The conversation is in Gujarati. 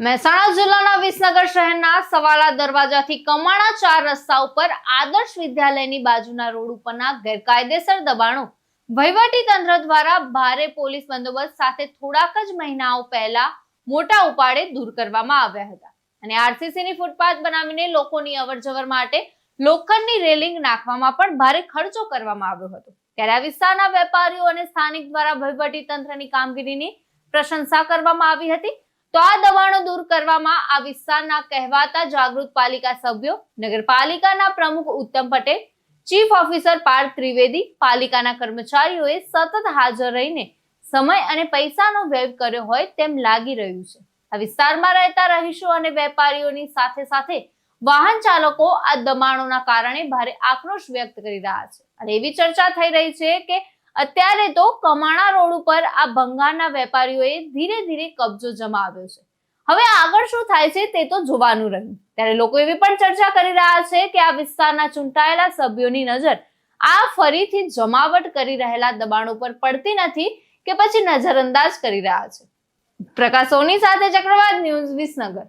મહેસાણા જિલ્લાના વિસનગર શહેરના સવાલા દરવાજાથી કમાણા ચાર રસ્તા ઉપર આદર્શ વિદ્યાલયની બાજુના રોડ ઉપરના ગેરકાયદેસર દબાણો. વહીવટી તંત્ર દ્વારા ભારે પોલીસ બંદોબસ્ત સાથે થોડાક જ મહિનાઓ પહેલા મોટા ઉપાડે દૂર કરવામાં આવ્યા હતા. અને આરસીસીની ફૂટપાથ બનાવીને લોકોની અવરજવર માટે લોખંડની રેલિંગ નાખવામાં પણ ભારે ખર્ચો કરવામાં આવ્યો હતો. ત્યારે આ વિસ્તારના વેપારીઓ અને સ્થાનિક દ્વારા વહીવટી તંત્રની કામગીરીની પ્રશંસા કરવામાં આવી હતી. તો આ દબાણો કરવામાં આ વિસ્તારના કહેવાતા જાગૃત પાલિકા સભ્યો, નગરપાલિકાના પ્રમુખ ઉત્તમ પટેલ, ચીફ ઓફિસર પાર્થ ત્રિવેદી, પાલિકાના કર્મચારીઓએ સતત હાજર રહીને સમય અને પૈસાનો વ્યય કર્યો હોય તેમ લાગી રહ્યું છે. આ વિસ્તારમાં રહેતા રહીશો અને વેપારીઓની સાથે સાથે વાહન ચાલકો આ દબાણોના કારણે ભારે આક્રોશ વ્યક્ત કરી રહ્યા છે. અને એવી ચર્ચા થઈ રહી છે કે અત્યારે તો કમાણા રોડ ઉપર આ ભંગારના વેપારીઓએ ધીરે ધીરે કબજો જમાવ્યો છે. હવે આગળ શું થાય છે તે તો જોવાનું રહ્યું. ત્યારે લોકો એવી પણ ચર્ચા કરી રહ્યા છે કે આ વિસ્તારના ચૂંટાયેલા સભ્યોની નજર આ ફરીથી જમાવટ કરી રહેલા દબાણો પર પડતી નથી કે પછી નજરઅંદાજ કરી રહ્યા છે. પ્રકાશ સોની સાથે ચક્રવાત ન્યૂઝ વિસનગર.